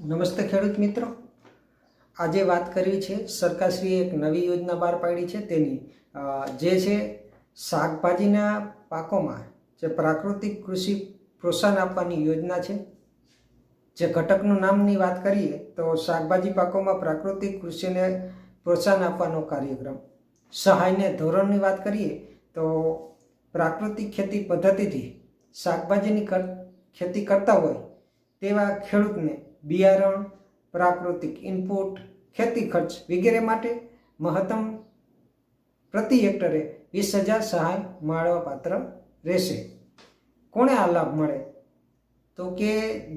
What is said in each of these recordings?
નમસ્તે ખેડૂત મિત્રો. આજે વાત કરવી છે, સરકારશ્રીએ એક નવી યોજના બહાર પાડી છે તેની. જે છે શાકભાજીના પાકોમાં જે પ્રાકૃતિક કૃષિ પ્રોત્સાહન આપવાની યોજના છે. જે ઘટકનું નામની વાત કરીએ તો શાકભાજી પાકોમાં પ્રાકૃતિક કૃષિને પ્રોત્સાહન આપવાનો કાર્યક્રમ. સહાયને ધોરણની વાત કરીએ તો પ્રાકૃતિક ખેતી પદ્ધતિથી શાકભાજીની ખેતી કરતા હોય તેવા ખેડૂતને બિયારણ, પ્રાકૃતિક ઇનપુટ, ખેતી ખર્ચ વગેરે માટે મહત્તમ પ્રતિ હેક્ટરે વીસ હજાર સહાય મળવાપાત્ર રહેશે. કોણે આ લાભ મળે? તો કે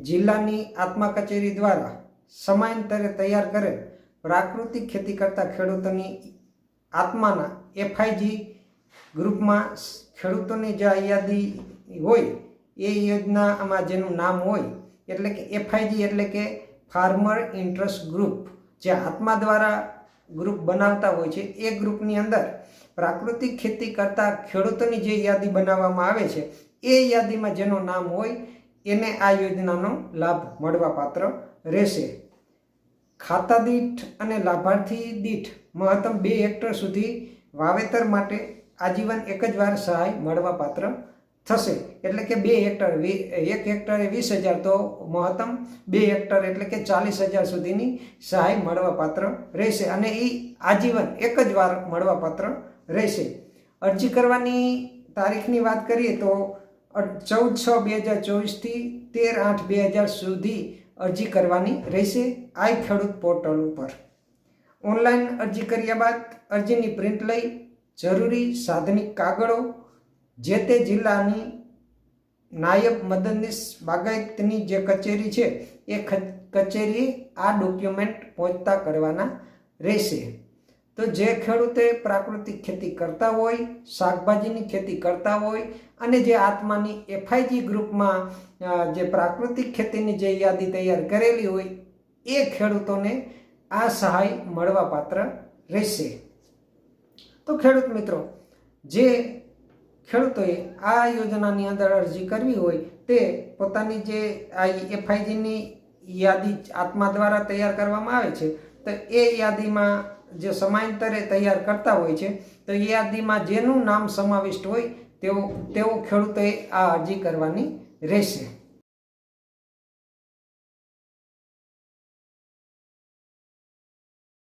જિલ્લાની આત્મા કચેરી દ્વારા સમયાંતરે તૈયાર કરેલ પ્રાકૃતિક ખેતી કરતા ખેડૂતોની આત્માના એફઆઈજી ગ્રુપમાં ખેડૂતોની જે યાદી હોય, એ યોજનામાં જેનું નામ હોય એટલે કે એફઆઈજી એટલે કે ફાર્મર ઇન્ટરેસ્ટ ગ્રુપ જે આત્મા દ્વારા ગ્રુપ બનાવતા હોય છે, એ ગ્રુપની અંદર પ્રાકૃતિક ખેતી કરતા ખેડૂતોની જે યાદી બનાવવામાં આવે છે, એ યાદીમાં જેનું નામ હોય, એને આ યોજનાનો લાભ મળવાપાત્ર રહેશે. ખાતા દીઠ અને લાભાર્થી દીઠ મહત્તમ બે હેક્ટર સુધી વાવેતર માટે આજીવન એક જ વાર સહાય મળવાપાત્ર થશે. એટલે કે બે હેક્ટર એક હેક્ટરે વીસ હજાર તો મહત્તમ, બે હેક્ટર એટલે કે ચાલીસ હજાર સુધીની સહાય મળવાપાત્ર રહેશે. અને એ આજીવન એક જ વાર મળવાપાત્ર રહેશે. અરજી કરવાની તારીખની વાત કરીએ તો ચૌદ છ બે હજાર ચોવીસથી તેર આઠ બે હજાર સુધી અરજી કરવાની રહેશે આઈ ખેડૂત પોર્ટલ ઉપર. ઓનલાઈન અરજી કર્યા બાદ અરજીની પ્રિન્ટ લઈ જરૂરી સાધનિક કાગળો જે તે જિલ્લાની નાયબ મદદનીશ બાગાયતની જે કચેરી છે, એ કચેરી આ ડોક્યુમેન્ટ પહોંચતા કરવાના રહેશે. તો જે ખેડૂતે પ્રાકૃતિક ખેતી કરતા હોય, શાકભાજીની ખેતી કરતા હોય અને જે આત્માની એફઆઈજી ગ્રુપમાં જે પ્રાકૃતિક ખેતીની જે યાદી તૈયાર કરેલી હોય, એ ખેડૂતોને આ સહાય મળવાપાત્ર રહેશે. તો ખેડૂત મિત્રો, જે ખેડૂતોએ આ યોજનાની અંદર અરજી કરવી હોય તે પોતાની જે આ એફઆઈજીની યાદી આત્મા દ્વારા તૈયાર કરવામાં આવે છે, તો એ યાદીમાં જે સમાંતરે તૈયાર કરતા હોય છે, તો એ યાદીમાં જેનું નામ સમાવિષ્ટ હોય તેવો તેઓ ખેડૂતોએ આ અરજી કરવાની રહેશે.